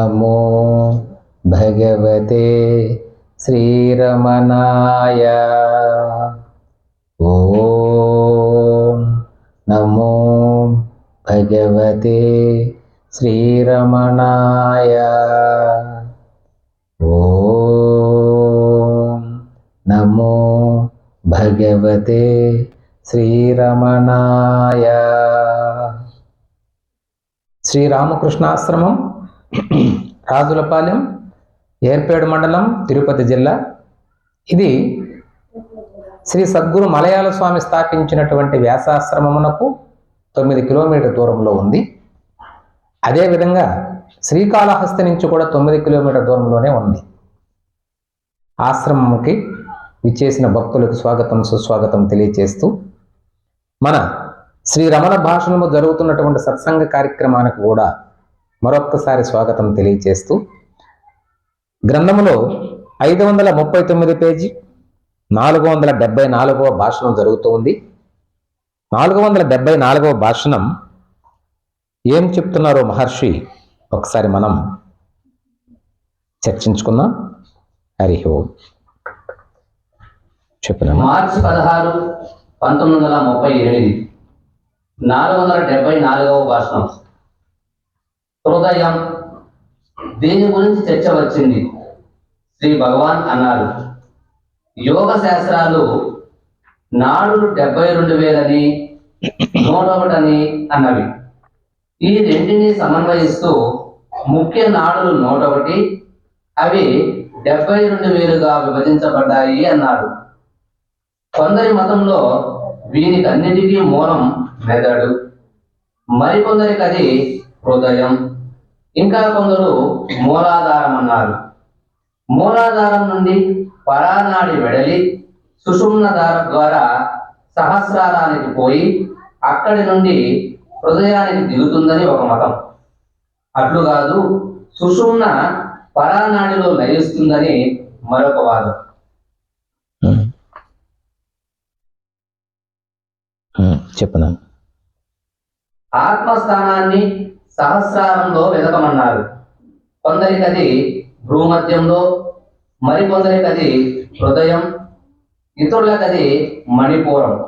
నమో భగవతే శ్రీరమణాయ ఓం నమో భగవతే శ్రీరమణాయ ఓం నమో భగవతే శ్రీరమణాయ శ్రీరామకృష్ణాశ్రమం రాజులపాలెం ఏర్పేడు మండలం తిరుపతి జిల్లా. ఇది శ్రీ సద్గురు మలయాళ స్వామి స్థాపించినటువంటి వ్యాసాశ్రమమునకు తొమ్మిది కిలోమీటర్ దూరంలో ఉంది. అదేవిధంగా శ్రీకాళహస్తి నుంచి కూడా తొమ్మిది కిలోమీటర్ దూరంలోనే ఉంది. ఆశ్రమంకి విచ్చేసిన భక్తులకు స్వాగతం సుస్వాగతం తెలియచేస్తూ మన శ్రీ రమణ భాషణము జరుగుతున్నటువంటి సత్సంగ కార్యక్రమానికి కూడా మరొక్కసారి స్వాగతం తెలియచేస్తూ గ్రంథములో ఐదు వందల ముప్పై తొమ్మిది పేజీ నాలుగు వందల డెబ్బై నాలుగవ భాషణం జరుగుతోంది నాలుగు వందల డెబ్బై నాలుగవ భాషణం ఏం చెప్తున్నారో మహర్షి ఒకసారి మనం చర్చించుకుందాం. హరి ఓం. చెప్పిన మార్చి పదహారు పంతొమ్మిది వందల ముప్పై ఎనిమిది నాలుగు వందల డెబ్బై నాలుగవ భాషణం. హృదయం దీని గురించి చర్చ వచ్చింది? శ్రీ భగవాన్ అన్నారు. యోగ శాస్త్రాలు నాడులు డెబ్బై రెండు వేలని నూటొకటని అన్నవి. ఈ రెంటిని సమన్వయిస్తూ ముఖ్య నాడులు నూట ఒకటి అవి డెబ్బై రెండు వేలుగా విభజించబడ్డాయి అన్నారు. కొందరి మతంలో వీనికన్నిటికీ మూలం మెదడు. మరికొందరికి అది హృదయం. ఇంకా కొందరు మూలాధారం అన్నారు. మూలాధారం నుండి పరానాడి వెడలి సుషుమ్న దారం ద్వారా సహస్రారానికి పోయి అక్కడి నుండి హృదయానికి దిగుతుందని ఒక మతం. అట్లు కాదు సుషుమ్న పరానాడిలో లయిస్తుందని మరొక వాదం. చెప్పిన? ఆత్మస్థానాన్ని సహస్రారంలో వెతకమన్నారు కొందరికి అది భూమధ్యంలో మరికొందరికి అది హృదయం ఇతరులకు అది మణిపూరం.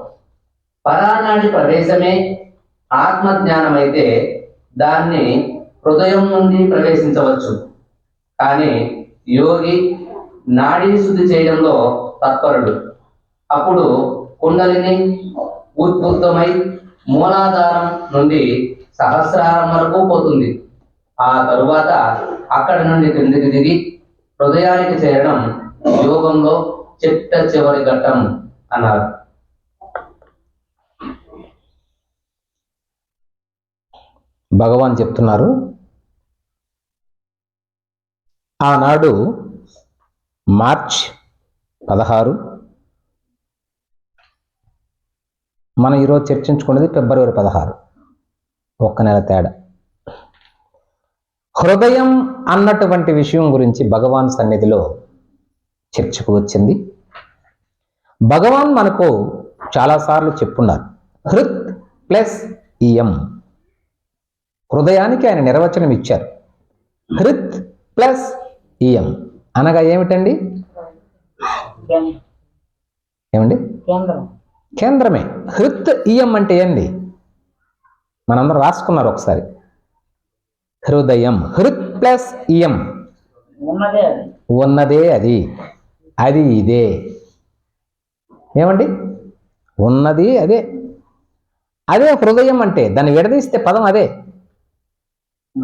పరానాడి ప్రవేశమే ఆత్మజ్ఞానమైతే దాన్ని హృదయం నుండి ప్రవేశించవచ్చు. కానీ యోగి నాడీ శుద్ధి చేయడంలో తత్పరుడు. అప్పుడు కుండలిని ఉద్బుద్ధమై మూలాధారం నుండి సహస్రారం వరకు పోతుంది. ఆ తరువాత అక్కడి నుండి క్రిందికి దిగి హృదయానికి చేరడం యోగంలో చిట్ట చివరి ఘట్టం అన్నారు. భగవాన్ చెప్తున్నారు. ఆనాడు మార్చ్ పదహారు మనం ఈరోజు చర్చించుకున్నది ఫిబ్రవరి పదహారు. ఒక్క నెల తేడా. హృదయం అన్నటువంటి విషయం గురించి భగవాన్ సన్నిధిలో చర్చకు వచ్చింది. భగవాన్ మనకు చాలాసార్లు చెప్పున్నారు. హృత్ ప్లస్ ఇయం. హృదయానికి ఆయన నిర్వచనం ఇచ్చారు. హృత్ ప్లస్ ఇయం. అనగా ఏమిటండి? ఏమండి? కేంద్రం. కేంద్రమే. హృత్ ఇయం అంటే ఏంది? మనందరం రాసుకున్నారు ఒకసారి. హృదయం హృత్ ప్లస్ ఇయం. ఉన్నదే అది. ఉన్నదే అది. అది ఇదే. ఏమండి? ఉన్నది అదే. అదే హృదయం అంటే దాన్ని విడదీస్తే పదం అదే.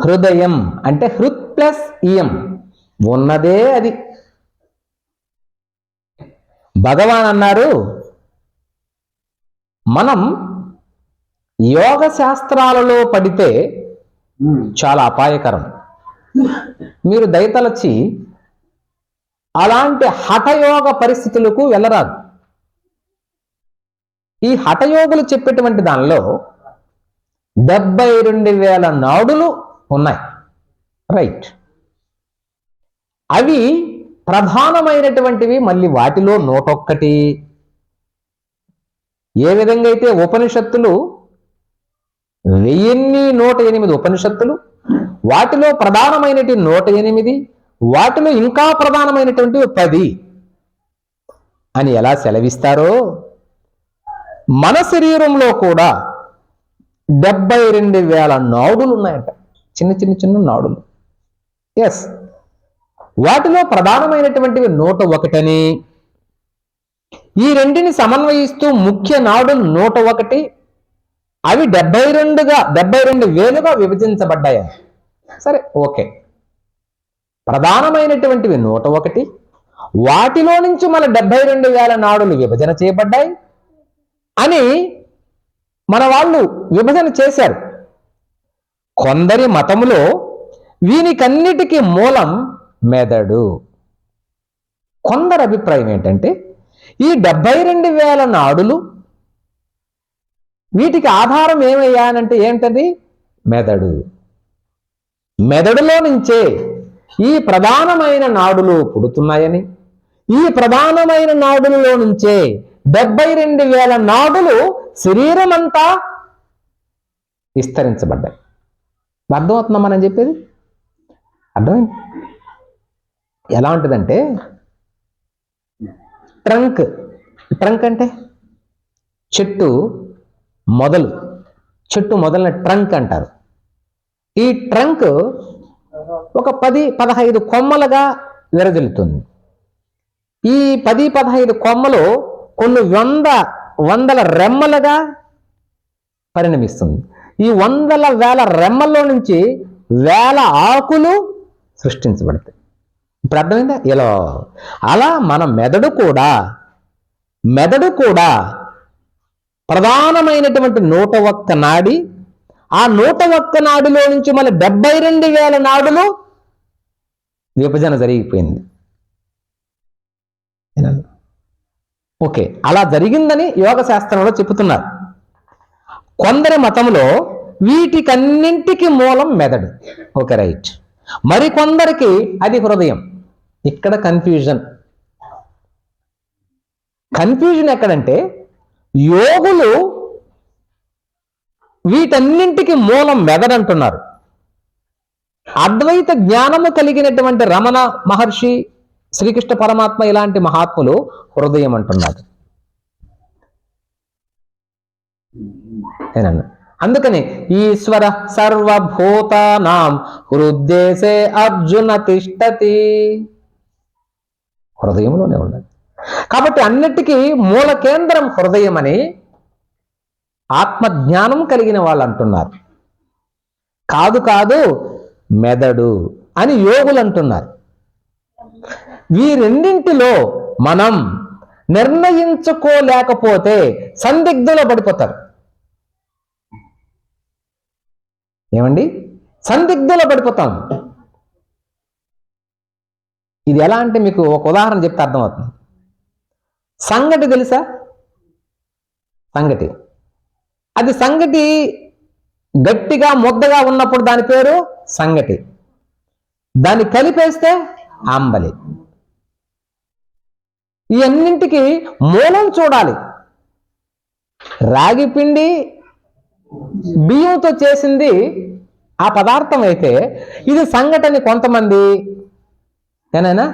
హృదయం అంటే హృత్ ప్లస్ ఇయం. ఉన్నదే అది. భగవాన్ అన్నారు మనం యోగ శాస్త్రాలలో పడితే చాలా అపాయకరం. మీరు దయతలచి అలాంటి హఠయోగ పరిస్థితులకు వెళ్ళరాదు. ఈ హఠయోగులు చెప్పేటువంటి దానిలో డెబ్బై రెండు వేల నాడులు ఉన్నాయి. రైట్. అవి ప్రధానమైనటువంటివి మళ్ళీ వాటిలో నూటొక్కటి. ఏ విధంగా అయితే ఉపనిషత్తులు వెయ్యిన్ని నూట ఎనిమిది ఉపనిషత్తులు వాటిలో ప్రధానమైనటి నూట ఎనిమిది వాటిలో ఇంకా ప్రధానమైనటువంటి పది. అని ఎలా సెలవిస్తారో? మన శరీరంలో కూడా డెబ్బై రెండు వేల నాడులు ఉన్నాయట. చిన్న చిన్న చిన్న నాడులు. ఎస్ వాటిలో ప్రధానమైనటువంటివి నూట ఒకటని. ఈ రెండిని సమన్వయిస్తూ ముఖ్య నాడులు నూట ఒకటి అవి డెబ్బై రెండుగా డెబ్బై రెండు వేలుగా విభజించబడ్డాయి. సరే ఓకే. ప్రధానమైనటువంటివి నూట ఒకటి. వాటిలో నుంచి మన డెబ్బై రెండు వేల నాడులు విభజన చేయబడ్డాయి అని మన వాళ్ళు విభజన చేశారు. కొందరి మతములో వీనికన్నిటికీ మూలం మెదడు. కొందరి అభిప్రాయం ఏంటంటే ఈ డెబ్బై రెండు వేల నాడులు వీటికి ఆధారం ఏమయ్యానంటే ఏంటది? మెదడు. మెదడులో నుంచే ఈ ప్రధానమైన నాడులు పుడుతున్నాయని ఈ ప్రధానమైన నాడులలో నుంచే డెబ్బై రెండు వేల నాడులు శరీరం అంతా విస్తరించబడ్డాయి. అర్థమవుతుందా మనం చెప్పేది? అర్థమైంది? ఎలా ట్రంక్. ట్రంక్ అంటే చెట్టు మొదలు చెట్టు మొదలైన ట్రంక్ అంటారు. ఈ ట్రంక్ ఒక పది పదహైదు కొమ్మలుగా విరజిల్లుతుంది. ఈ పది పదహైదు కొమ్మలు కొన్ని వంద వందల రెమ్మలుగా పరిణమిస్తుంది. ఈ వందల వేల రెమ్మల్లో నుంచి వేల ఆకులు సృష్టించబడతాయి. ఇప్పుడు అర్థమైందా? ఇలా అలా మన మెదడు కూడా మెదడు కూడా ప్రధానమైనటువంటి నూట ఒక్క నాడి ఆ నూట ఒక్క నాడులో నుంచి మన డెబ్బై రెండు వేల నాడులు విభజన జరిగిపోయింది. ఓకే అలా జరిగిందని యోగ శాస్త్రంలో చెబుతున్నారు. కొందరి మతంలో వీటికన్నింటికి మూలం మెదడు. Okay right. మరి కొందరికి అది హృదయం. ఇక్కడ కన్ఫ్యూజన్ కన్ఫ్యూజన్ ఎక్కడంటే యోగులు వీటన్నింటికి మూలం మెదడు అంటున్నారు అద్వైత జ్ఞానము కలిగినటువంటి రమణ మహర్షి శ్రీకృష్ణ పరమాత్మ ఇలాంటి మహాత్ములు హృదయం అంటున్నారు. అందుకని ఈశ్వర సర్వభూతానాం హృద్దేశే అర్జున తిష్టతి. హృదయంలోనే ఉన్నది కాబట్టి అన్నిటికీ మూల కేంద్రం హృదయం అని ఆత్మజ్ఞానం కలిగిన వాళ్ళు అంటున్నారు. కాదు కాదు మెదడు అని యోగులు అంటున్నారు. వీరెన్నింటిలో మనం నిర్ణయించుకోలేకపోతే సందిగ్ధంలో పడిపోతారు. ఏమండి? సందిగ్ధంలో పడిపోతాం. ఇది ఎలా అంటే మీకు ఒక ఉదాహరణ చెప్తే అర్థమవుతుంది. సంగటి తెలుసా? సంగటి. అది సంగటి గట్టిగా ముద్దగా ఉన్నప్పుడు దాని పేరు సంగటి. దాన్ని కలిపేస్తే అంబలి ఈ అన్నింటికి మూలం చూడాలి. రాగి పిండి బియ్యంతో చేసింది ఆ పదార్థం అయితే ఇది సంఘటన కొంతమంది ఏనైనా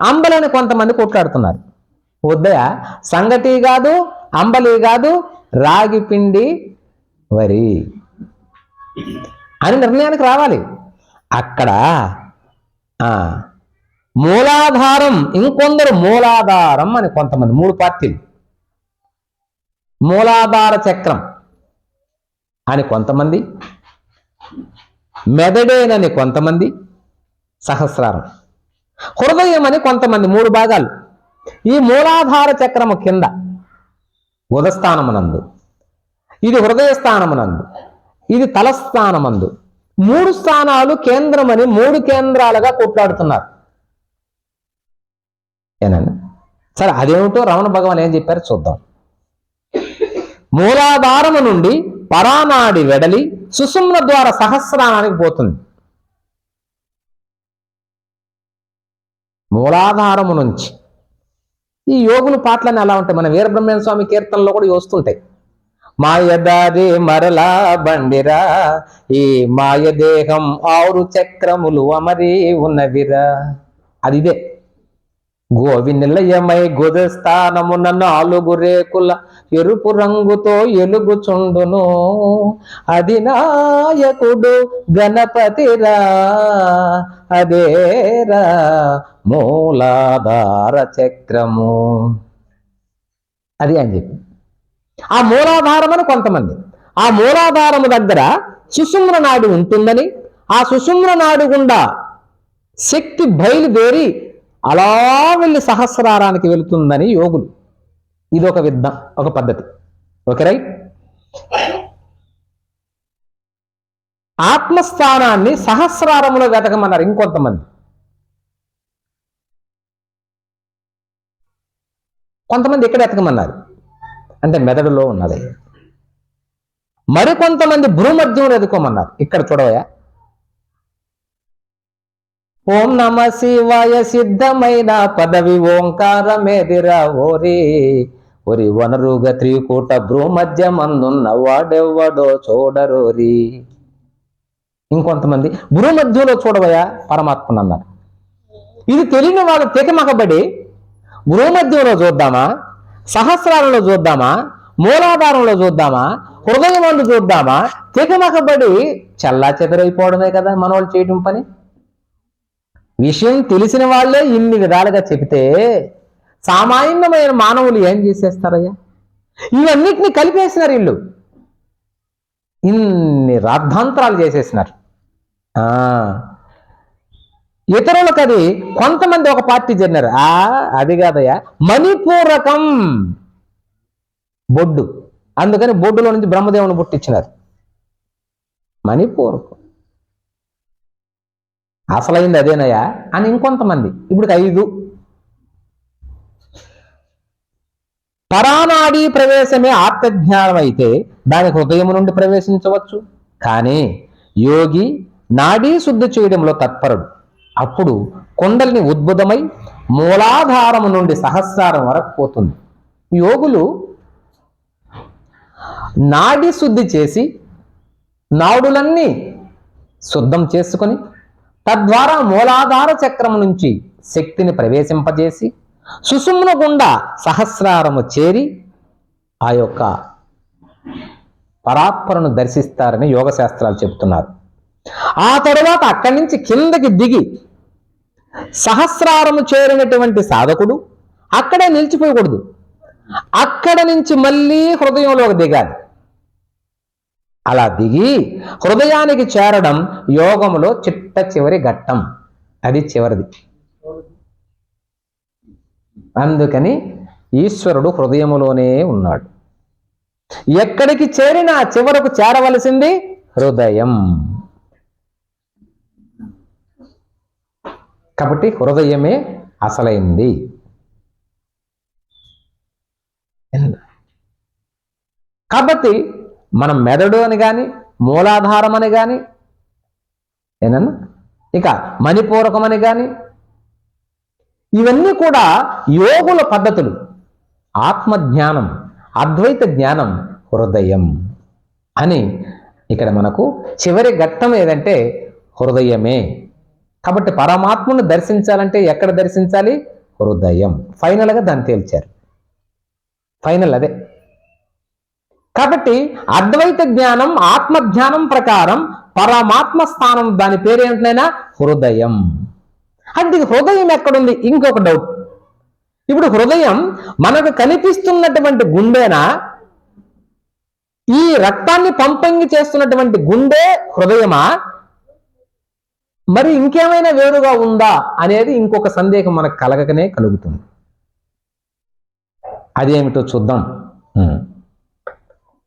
అంబలని కొంతమంది కొట్లాడుతున్నారు. వద్దయా? సంగటి కాదు అంబలి కాదు రాగి పిండి వరి అని నిర్ణయానికి రావాలి. అక్కడ ఆ, మూలాధారం ఇంకొందరు మూలాధారం అని కొంతమంది మూడు పార్టీలు. మూలాధార చక్రం అని కొంతమంది మెదడేనని కొంతమంది సహస్రారం. హృదయం అని కొంతమంది మూడు భాగాలు. ఈ మూలాధార చక్రము కింద ఉదస్థానమునందు ఇది హృదయ స్థానమునందు ఇది తలస్థానమందు మూడు స్థానాలు కేంద్రమని మూడు కేంద్రాలుగా కొట్లాడుతున్నారు. ఏనండి? సరే అదేమిటో రమణ భగవాన్ ఏం చెప్పారు చూద్దాం. మూలాధారము నుండి పరానాడి వెడలి సుసుమ్న ద్వారా సహస్రానానికి పోతుంది. మూలాధారము నుంచి ఈ యోగుల పాటలన్నీ అలా ఉంటాయి. మన వీరబ్రహ్మణ స్వామి కీర్తనలో కూడా వస్తుంటాయి. మాయదారి మరలా బండిరా ఈ మాయ దేహం ఆరు చక్రములు అమరి ఉన్నవిరా. అది ఇదే. గోవి నిలయమై గుదస్థానమున నాలుగు రేకుల ఎరుపు రంగుతో ఎలుగుచుండును. అది నాయకుడు గణపతిరా అదేరా మూలాధార చక్రము. అది అని చెప్పి. ఆ మూలాధారం అని కొంతమంది. ఆ మూలాధారము దగ్గర సుషుమ్ర నాడు ఉంటుందని ఆ సుషుమ్ర నాడు గుండా శక్తి బయలుదేరి అలా వెళ్ళి సహస్రారానికి వెళుతుందని యోగులు. ఇది ఒక విద్ధం ఒక పద్ధతి. Okay right? ఆత్మస్థానాన్ని సహస్రారములో వెతకమన్నారు ఇంకొంతమంది. కొంతమంది ఎక్కడ వెతకమన్నారు? అంటే మెదడులో ఉన్నది. మరికొంతమంది భూమధ్యంలో ఎదుకోమన్నారు ఇక్కడ చూడవయా ఓం నమ శివాయ సిద్ధమైన పదవి ఓంకారమేదిరా ఓరి. ఒరి వనరుగ త్రికూట భ్రూమధ్యమందున్న వాడెవ్వడో చూడరోరి. ఇంకొంతమంది భ్రూమధ్యలో చూడవయా పరమాత్మను అన్నారు. ఇది తెలియని వాళ్ళు తెకమకబడి భ్రూమధ్యంలో చూద్దామా? సహస్రాలలో చూద్దామా? మూలాధారంలో చూద్దామా? హృదయం చూద్దామా? తెకమకబడి చల్లా చెదరైపోవడమే కదా మనవాళ్ళు చేయటం పని. విషయం తెలిసిన వాళ్ళే ఇన్ని విధాలుగా చెబితే సామాన్యమైన మానవులు ఏం చేసేస్తారయ్యా? ఇవన్నిటిని కలిపేసినారు వీళ్ళు. ఇన్ని రాద్ధాంతరాలు చేసేసినారు. ఆ. ఇతరులకు అది కొంతమంది ఒక పార్టీ జరిగినారు. ఆ అది కాదయ్యా. మణిపూరకం బొడ్డు. అందుకని బొడ్డులో నుంచి బ్రహ్మదేవుని పుట్టించినారు. మణిపూరకం. అసలైంది అదేనయ్యా అని ఇంకొంతమంది. ఇప్పుడు ఐదు. పరానాడీ ప్రవేశమే ఆత్మజ్ఞానం అయితే దాని హృదయం నుండి ప్రవేశించవచ్చు. కానీ యోగి నాడీ శుద్ధి చేయడంలో తత్పరుడు. అప్పుడు కొండల్ని ఉద్భుతమై మూలాధారము నుండి సహస్రారం వరకు పోతుంది. యోగులు నాడి శుద్ధి చేసి నాడులన్నీ శుద్ధం చేసుకొని తద్వారా మూలాధార చక్రం నుంచి శక్తిని ప్రవేశింపజేసి సుసుమ్న గుండా సహస్రారము చేరి ఆ యొక్క పరాత్పరను దర్శిస్తారని యోగ శాస్త్రాలు చెప్తున్నారు ఆ తరువాత అక్కడి నుంచి కిందకి దిగి సహస్రారము చేరినటువంటి సాధకుడు అక్కడే నిలిచిపోయకూడదు అక్కడ నుంచి మళ్ళీ హృదయంలోకి దిగాలి. అలా దిగి హృదయానికి చేరడం యోగములో చిట్ట చివరి ఘట్టం. అది చివరిది. అందుకని ఈశ్వరుడు హృదయములోనే ఉన్నాడు. ఎక్కడికి చేరినా చివరకు చేరవలసింది హృదయం. కాబట్టి హృదయమే అసలైంది. కాబట్టి మనం మెదడు అని కానీ మూలాధారం అని కానీ ఏనన్నా ఇక మణిపూరకం అని కానీ ఇవన్నీ కూడా యోగుల పద్ధతులు. ఆత్మజ్ఞానం అద్వైత జ్ఞానం హృదయం అని ఇక్కడ మనకు చివరి ఘట్టం ఏదంటే హృదయమే. కాబట్టి పరమాత్మను దర్శించాలంటే ఎక్కడ దర్శించాలి? హృదయం. ఫైనల్గా దాన్ని తేల్చారు. ఫైనల్ అదే. కాబట్టి అద్వైత జ్ఞానం ఆత్మ జ్ఞానం ప్రకారం పరమాత్మ స్థానం దాని పేరు ఏంటనైనా హృదయం. అంటే హృదయం ఎక్కడుంది? ఇంకొక డౌట్ ఇప్పుడు హృదయం మనకు కనిపిస్తున్నటువంటి గుండెనా? ఈ రక్తాన్ని పంపంగి చేస్తున్నటువంటి గుండె హృదయమా? మరి ఇంకేమైనా వేరుగా ఉందా అనేది ఇంకొక సందేహం మనకు కలగకనే కలుగుతుంది. అదేమిటో చూద్దాం.